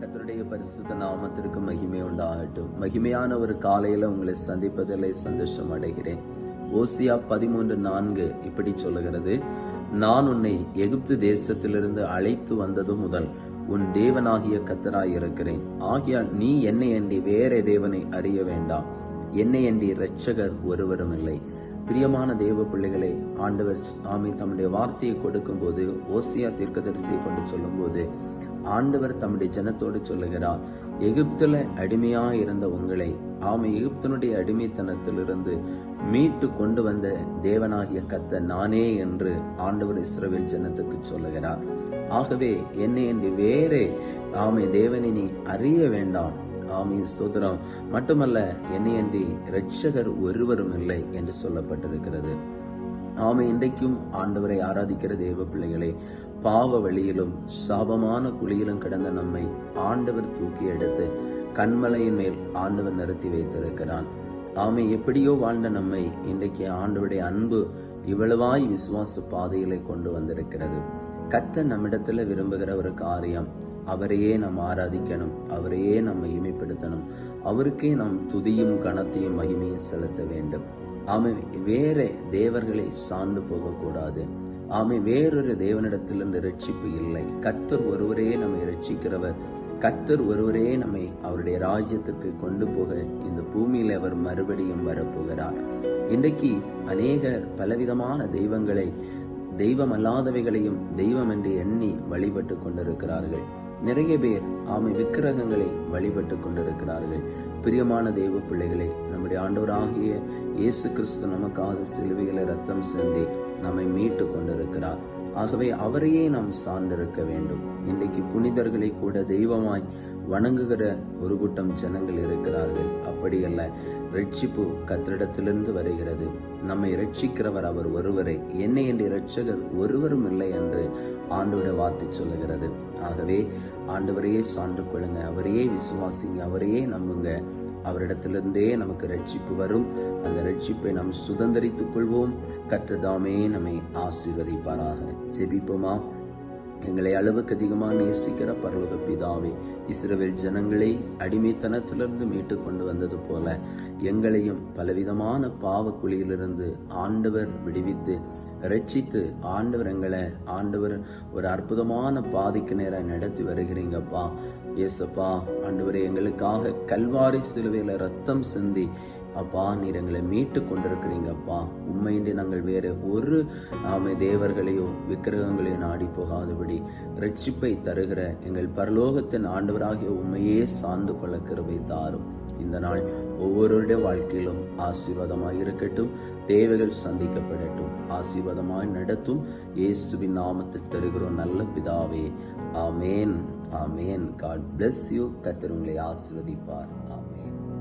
கத்தருடைய பரிசுத்த நாமத்திற்கு மகிமை உண்டாகட்டும். மகிமையான ஒரு காலையில உங்களை சந்திப்பதில் சந்தோஷம் அடைகிறேன். ஓசியா பதிமூன்று நான்கு இப்படி சொல்லுகிறது. நான் உன்னை எகிப்து தேசத்திலிருந்து அழைத்து வந்தது முதல் உன் தேவனாகிய கத்தராய் இருக்கிறேன். ஆகியால் நீ என்னை அன்றி வேற தேவனை அறிய வேண்டாம். என்னை அன்றி இரட்சகர் ஒருவரும் இல்லை. பிரியமான தேவ பிள்ளைகளை ஆண்டவர் ஆமை தம்முடைய வார்த்தையை கொடுக்கும்போது ஓசியா தீர்க்கதரிசியை கொண்டு சொல்லும்போது ஆண்டவர் தம்முடைய ஜனத்தோடு சொல்லுகிறார் எகிப்துல அடிமையா இருந்த உங்களை ஆமை எகிப்தனுடைய அடிமைத்தனத்திலிருந்து மீட்டு கொண்டு வந்த தேவனாகிய கத்த நானே என்று ஆண்டவர் இஸ்ரவேல் ஜனத்துக்கு சொல்லுகிறார். ஆகவே என்னை என்று வேறே ஆமை தேவனை நீ அறிய வேண்டாம். ஆமீ ஸ்தோத்திரம். மட்டுமல்ல என்னையன்றி இரட்சகர் ஒருவரும் இல்லை என்று சொல்லப்பட்டிருக்கிறது. ஆமை இன்றைக்கும் ஆண்டவரை ஆராதிக்கிற தேவ பிள்ளைகளே பாவ வழியிலும் சாபமான குழியிலும் கிடந்த நம்மை ஆண்டவர் தூக்கி எடுத்து கண்மலையின் மேல் ஆண்டவர் நிறுத்தி வைத்திருக்கிறான் ஆமை எப்படியோ வாழ்ந்த நம்மை இன்றைக்கு ஆண்டவருடைய அன்பு இவ்வளவாய் விசுவாச பாதையிலே கொண்டு வந்திருக்கிறது. கத்த நம்மிடத்துல விரும்புகிற ஒரு காரியம் அவரையே நாம் ஆராதிக்கணும் அவரையே நம்ம இமைப்படுத்தணும் அவருக்கே நாம் துதியும் கணத்தையும் மகிமையும் செலுத்த வேண்டும். ஆமை வேற தேவர்களை சார்ந்து போகக்கூடாது. ஆமை வேறொரு தேவனிடத்திலிருந்து ரட்சிப்பு இல்லை. கத்தர் ஒருவரே நம்மை ரட்சிக்கிறவர் கத்தர் ஒருவரே நம்மை அவருடைய ராஜ்யத்திற்கு கொண்டு போக இந்த பூமியில் அவர் மறுபடியும் வரப்போகிறார். இன்றைக்கு அநேகர் பலவிதமான தெய்வங்களை தெய்வம் அல்லாதவைகளையும் தெய்வம் என்று எண்ணி வழிபட்டு கொண்டிருக்கிறார்கள். நிறைய பேர் ஆமை விக்கிரகங்களை வழிபட்டு கொண்டிருக்கிறார்கள். பிரியமான தெய்வ பிள்ளைகளே நம்முடைய ஆண்டவராகிய இயேசு கிறிஸ்து நமக்காக சிலுவையில ரத்தம் சிந்தி நம்மை மீட்டு கொண்டிருக்கிறார். ஆகவே அவரையே நாம் சார்ந்திருக்க வேண்டும். இன்றைக்கு புனிதர்களை கூட தெய்வமாய் வணங்குகிற ஒரு கூட்டம் ஜனங்கள் இருக்கிறார்கள். அப்படியல்ல ரட்சிப்பு கத்திரிடத்திலிருந்து வருகிறது. நம்மை ரட்சிக்கிறவர் அவர் ஒருவரை. என்னை என்று இரட்சகர் ஒருவரும் இல்லை என்று ஆண்டோட வார்த்தை சொல்லுகிறது. ஆகவே ஆண்டவரையே சான்று கொள்ளுங்க. அவரையே விசுவாசிங்க. அவரையே நம்புங்க. அவரிடத்திலிருந்தே நமக்கு ரட்சிப்பு வரும். அந்த ரட்சிப்பை நாம் சுதந்திரித்துக் கொள்வோம். கற்றதாமே நம்மை ஆசீர்வதிப்பாராக. ஜெபிப்போமா? எங்களை அளவுக்கு அதிகமாக நேசிக்கிற பர்வத பிதாவே இஸ்ரவேல் ஜனங்களை அடிமைத்தனத்திலிருந்து மீட்டு கொண்டு வந்தது போல எங்களையும் பலவிதமான பாவக்குழியிலிருந்து ஆண்டவர் விடுவித்து ரட்சித்து ஆண்டவர் எங்களை ஆண்டவர் ஒரு அற்புதமான பாதிக்கு நேரம் நடத்தி வருகிறீங்கப்பா. ஏசப்பா ஆண்டவர் எங்களுக்காக கல்வாரி சிலுவையில ரத்தம் சிந்தி அப்பா நீர் எங்களை மீட்டு கொண்டிருக்கிறீங்கப்பா உண்மையின்றி நாங்கள் வேறு ஒரு ஆமை தேவர்களையோ விக்கிரகங்களையோ நாடி போகாதபடி ரட்சிப்பை தருகிற எங்கள் பரலோகத்தின் ஆண்டவராகிய உண்மையே சார்ந்து கொள்ள கிருபை தாரும். இந்த நாள் ஒவ்வொருடைய வாழ்க்கையிலும் ஆசீர்வாதமாக இருக்கட்டும் தேவைகள் சந்திக்கப்படட்டும். ஆசீர்வாதமாய் நடத்தும் இயேசுவின் நாமத்தில் தருகிறோம் நல்ல பிதாவே. ஆமேன். ஆமேன். காட் பிளஸ் யூ கத்தர் உங்களை ஆசீர்வதிப்பார். ஆமேன்.